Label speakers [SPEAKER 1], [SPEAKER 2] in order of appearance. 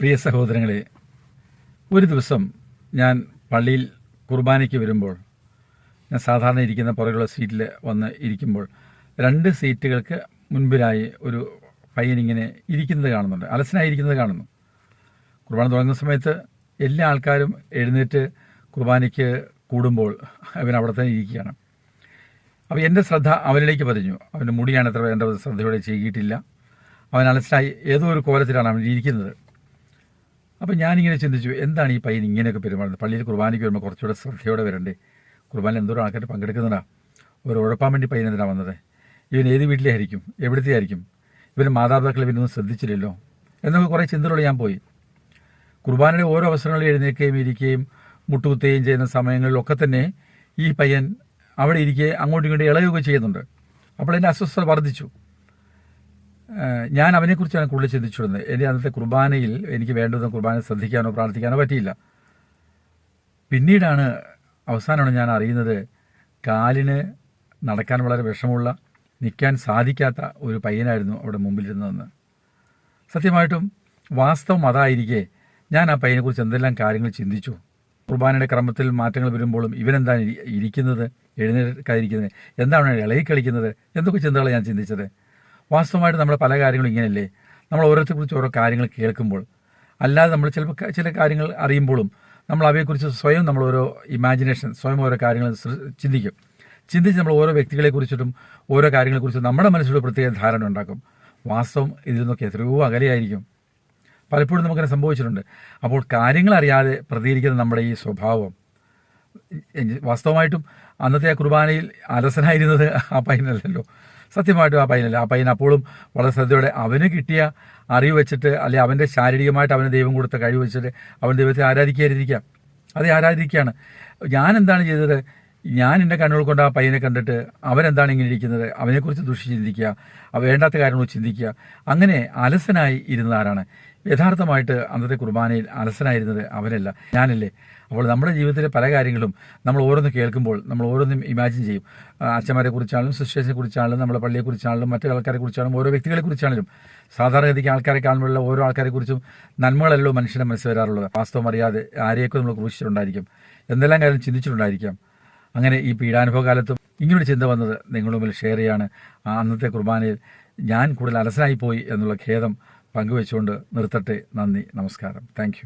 [SPEAKER 1] പ്രിയ സഹോദരങ്ങളെ ഒരു ദിവസം ഞാൻ പള്ളിയിൽ കുർബാനയ്ക്ക് വരുമ്പോൾ ഞാൻ സാധാരണ ഇരിക്കുന്ന പുറകുള്ള സീറ്റിൽ വന്ന് ഇരിക്കുമ്പോൾ രണ്ട് സീറ്റുകൾക്ക് മുൻപിലായി ഒരു പയ്യനിങ്ങനെ ഇരിക്കുന്നത് കാണുന്നുണ്ട്. അലസനായിരിക്കുന്നത് കാണുന്നു. കുർബാന തുടങ്ങുന്ന സമയത്ത് എല്ലാ ആൾക്കാരും എഴുന്നേറ്റ് കുർബാനയ്ക്ക് കൂടുമ്പോൾ അവൻ അവിടെ തന്നെ ഇരിക്കുകയാണ്. അപ്പോൾ എന്റെ ശ്രദ്ധ അവനിലേക്ക് പതിഞ്ഞു. അവന്റെ മുടിയാണ് എത്ര എന്റെ ശ്രദ്ധയോടെ ചെയ്യിട്ടില്ല അവൻ അലസനായി ഏതോ ഒരു കോലത്തിലാണ് അവൻ ഇരിക്കുന്നത്. അപ്പം ഞാനിങ്ങനെ ചിന്തിച്ചു എന്താണ് ഈ പയ്യൻ ഇങ്ങനെയൊക്കെ പെരുമാറുന്നത്? പള്ളിയിൽ കുർബാനയ്ക്ക് വരുമ്പോൾ കുറച്ചുകൂടെ ശ്രദ്ധയോടെ വരണ്ടേ? കുർബാന എന്തോരം ആൾക്കാർ പങ്കെടുക്കുന്നതാ ഒരു ഉഴപ്പാൻ വേണ്ടി പയ്യൻ എന്തിനാണ് വന്നത്? ഇവൻ ഏത് വീട്ടിലെ ആയിരിക്കും എവിടുത്തെ ആയിരിക്കും? ഇവന്റെ മാതാപിതാക്കൾ ഇവനൊന്നും ശ്രദ്ധിച്ചില്ലല്ലോ? എന്നൊക്കെ കുറേ ചിന്തകളോട് ഞാൻ പോയി. കുർബാനയുടെ ഓരോ അവസരങ്ങളിൽ എഴുന്നേൽക്കുകയും ഇരിക്കുകയും മുട്ടുകുത്തുകയും ചെയ്യുന്ന സമയങ്ങളിലൊക്കെ തന്നെ ഈ പയ്യൻ അവിടെ ഇരിക്കുകയും അങ്ങോട്ടും ഇങ്ങോട്ടും ഇളകുകയൊക്കെ ചെയ്യുന്നുണ്ട്. അപ്പോൾ എന്റെ അസ്വസ്ഥത വർദ്ധിച്ചു. ഞാൻ അവനെക്കുറിച്ചാണ് കൂടുതൽ ചിന്തിച്ചിരുന്നത് എന്റെ അന്നത്തെ കുർബാനയിൽ എനിക്ക് വേണ്ടുന്ന കുർബാന ശ്രദ്ധിക്കാനോ പ്രാർത്ഥിക്കാനോ പറ്റിയില്ല. പിന്നീടാണ് അവസാനമാണ് ഞാൻ അറിയുന്നത് കാലിന് നടക്കാൻ വളരെ വിഷമമുള്ള നിൽക്കാൻ സാധിക്കാത്ത ഒരു പയ്യനായിരുന്നു അവിടെ മുമ്പിലിരുന്നതെന്ന്. സത്യമായിട്ടും വാസ്തവം അതായിരിക്കെ ഞാൻ ആ പയ്യനെക്കുറിച്ച് എന്തെല്ലാം കാര്യങ്ങൾ ചിന്തിച്ചു. കുർബാനയുടെ ക്രമത്തിൽ മാറ്റങ്ങൾ വരുമ്പോഴും ഇവനെന്താണ് ഇരി- ഇരിക്കുന്നത് എഴുന്നേൽക്കാതിരിക്കുന്നത് എന്താണ് ഇളകി കളിക്കുന്നത് എന്തൊക്കെ ചിന്തകളാണ് ഞാൻ ചിന്തിച്ചത്? വാസ്തവമായിട്ട് നമ്മൾ പല കാര്യങ്ങളും ഇങ്ങനെയല്ലേ? നമ്മൾ ഓരോരുത്തരെക്കുറിച്ച് ഓരോ കാര്യങ്ങൾ കേൾക്കുമ്പോൾ അല്ലാതെ നമ്മൾ ചിലപ്പോൾ ചില കാര്യങ്ങൾ അറിയുമ്പോഴും നമ്മൾ അവയെക്കുറിച്ച് സ്വയം നമ്മൾ ഓരോ ഇമാജിനേഷൻ സ്വയം ഓരോ കാര്യങ്ങൾ ചിന്തിക്കും. ചിന്തിച്ച് നമ്മൾ ഓരോ വ്യക്തികളെക്കുറിച്ചിട്ടും ഓരോ കാര്യങ്ങളെക്കുറിച്ചും നമ്മുടെ മനസ്സിലൊരു പ്രത്യേക ധാരണ ഉണ്ടാക്കും. വാസ്തവം ഇതിൽ നിന്നൊക്കെ എത്രയോ അകലെയായിരിക്കും. പലപ്പോഴും നമുക്കങ്ങനെ സംഭവിച്ചിട്ടുണ്ട്. അപ്പോൾ കാര്യങ്ങൾ അറിയാതെ പ്രതികരിക്കുന്ന നമ്മുടെ ഈ സ്വഭാവം വാസ്തവമായിട്ടും അന്നത്തെ ആ കുർബാനയിൽ അലസനായിരുന്നത് ആ പയ്യനല്ലല്ലോ. സത്യമായിട്ടും ആ പയ്യനല്ല. ആ പയ്യൻ അപ്പോഴും വളരെ ശ്രദ്ധയോടെ അവന് കിട്ടിയ അറിവ് വെച്ചിട്ട് അല്ലെ അവന്റെ ശാരീരികമായിട്ട് അവന് ദൈവം കൊടുത്ത കഴിവ് വെച്ചിട്ട് അവൻ ദൈവത്തെ ആരാധിക്കാതിരിക്കാം അതെ ആരാധിക്കുകയാണ്. ഞാൻ എന്താണ് ചെയ്തത്? ഞാൻ എന്റെ കണ്ണുകൾ കൊണ്ട് ആ പയ്യനെ കണ്ടിട്ട് അവനെന്താണ് ഇങ്ങനെ ഇരിക്കുന്നത്? അവനെക്കുറിച്ച് ദുഷി ചിന്തിക്കുക. വേണ്ടാത്ത കാര്യങ്ങൾ ചിന്തിക്കുക. അങ്ങനെ അലസനായി ഇരുന്നത് ആരാണ്? യഥാർത്ഥമായിട്ട് അന്നത്തെ കുർബാനയിൽ അലസനായിരുന്നത് അവനല്ല ഞാനല്ലേ. അപ്പോൾ നമ്മുടെ ജീവിതത്തിലെ പല കാര്യങ്ങളും നമ്മൾ ഓരോന്ന് കേൾക്കുമ്പോൾ നമ്മൾ ഓരോന്നും ഇമാജിൻ ചെയ്യും. അച്ഛന്മാരെ കുറിച്ചാണെങ്കിലും സിസ്റ്റേഴ്സിനെ കുറിച്ചാണെങ്കിലും നമ്മുടെ പള്ളിയെ കുറിച്ചാണെങ്കിലും മറ്റു ആൾക്കാരെ കുറിച്ചാണെങ്കിലും ഓരോ വ്യക്തികളെ കുറിച്ചാണെങ്കിലും സാധാരണഗതിക്ക് ആൾക്കാരെ കാണുമ്പോഴുള്ള ഓരോ ആൾക്കാരെ കുറിച്ചും നന്മകളല്ലോ മനുഷ്യനെ മനസ്സിൽ വരാറുള്ളത്. വാസ്തവം അറിയാതെ ആരെയൊക്കെ നമ്മൾ കുറിച്ചിട്ടുണ്ടായിരിക്കും എന്തെല്ലാം കാര്യം ചിന്തിച്ചിട്ടുണ്ടായിരിക്കാം. അങ്ങനെ ഈ പീഡാനുഭവ കാലത്തും ഇങ്ങനൊരു ചിന്ത വന്നത് നിങ്ങളുടെ മുമ്പിൽ ഷെയർ ചെയ്യാണ്. അന്നത്തെ കുർബാനയിൽ ഞാൻ കൂടുതൽ അലസനായി പോയി എന്നുള്ള ഖേദം പങ്കുവെച്ചുകൊണ്ട് നിർത്തട്ടെ. നന്ദി. നമസ്കാരം. താങ്ക്